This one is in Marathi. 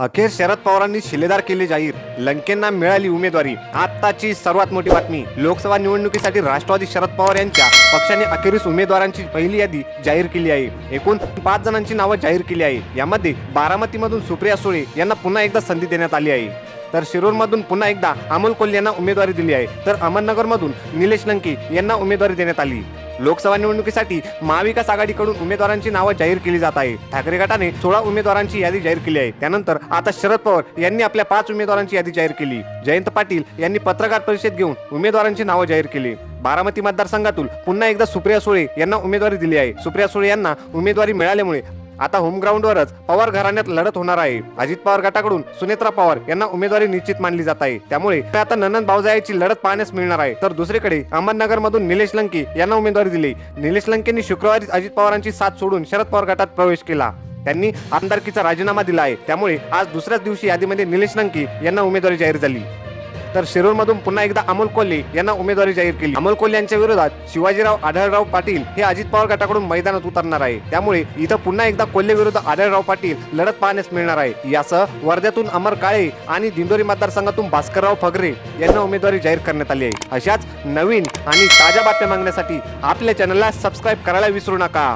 अखेर शरद पवारांनी शिलेदार केले जाहीर. लंकेंना मिळाली उमेदवारी. आत्ताची सर्वात मोठी बातमी. लोकसभा निवडणुकीसाठी राष्ट्रवादी शरद पवार यांच्या पक्षाने अखेरीस उमेदवारांची पहिली यादी जाहीर केली आहे. एकूण पाच जणांची नावं जाहीर केली आहे. यामध्ये बारामतीमधून सुप्रिया सुळे यांना पुन्हा एकदा संधी देण्यात आली आहे. तर शिरूरमधून पुन्हा एकदा अमोल कोल्हे यांना उमेदवारी दिली आहे. तर अहमदनगरमधून निलेश लंके यांना उमेदवारी देण्यात आली. लोकसभा निवडणुकीसाठी महाविकास आघाडीकडून उमेदवारांची नावं जाहीर केली जात आहे. ठाकरे गटाने सोळा उमेदवारांची यादी जाहीर केली आहे. त्यानंतर आता शरद पवार यांनी आपल्या पाच उमेदवारांची यादी जाहीर केली. जयंत पाटील यांनी पत्रकार परिषद घेऊन उमेदवारांची नावं जाहीर केली. बारामती मतदारसंघातून पुन्हा एकदा सुप्रिया सुळे यांना उमेदवारी दिली आहे. सुप्रिया सुळे यांना उमेदवारी मिळाल्यामुळे आता होमग्राऊंडवरच पवार घराण्यात लढत होणार आहे. अजित पवार गटाकडून सुनेत्रा पवार यांना उमेदवारी निश्चित मानली जात आहे. त्यामुळे आता नंदन भाऊजायाची लढत पाहण्यास मिळणार आहे. तर दुसरीकडे अहमदनगर मधून निलेश लंके यांना उमेदवारी दिली. निलेश लंकेंनी शुक्रवारी अजित पवारांची साथ सोडून शरद पवार गटात प्रवेश केला. त्यांनी आमदारकीचा राजीनामा दिला आहे. त्यामुळे आज दुसऱ्याच दिवशी यादीमध्ये निलेश लंके यांना उमेदवारी जाहीर झाली. तर शिरूरमधून पुन्हा एकदा अमोल कोल्हे यांना उमेदवारी जाहीर केली. अमोल कोल्हे यांच्या विरोधात शिवाजीराव आढळराव पाटील हे अजित पवार गटाकडून मैदानात उतरणार आहे. त्यामुळे इथं पुन्हा एकदा कोल्हे विरुद्ध आढळराव पाटील लढत पाहण्यास मिळणार आहे. यासह वर्ध्यातून अमर काळे आणि दिंडोरी मतदारसंघातून भास्करराव फगरे यांना उमेदवारी जाहीर करण्यात आली आहे. अशाच नवीन आणि ताज्या बातम्या मागण्यासाठी आपल्या चॅनलला सबस्क्राईब करायला विसरू नका.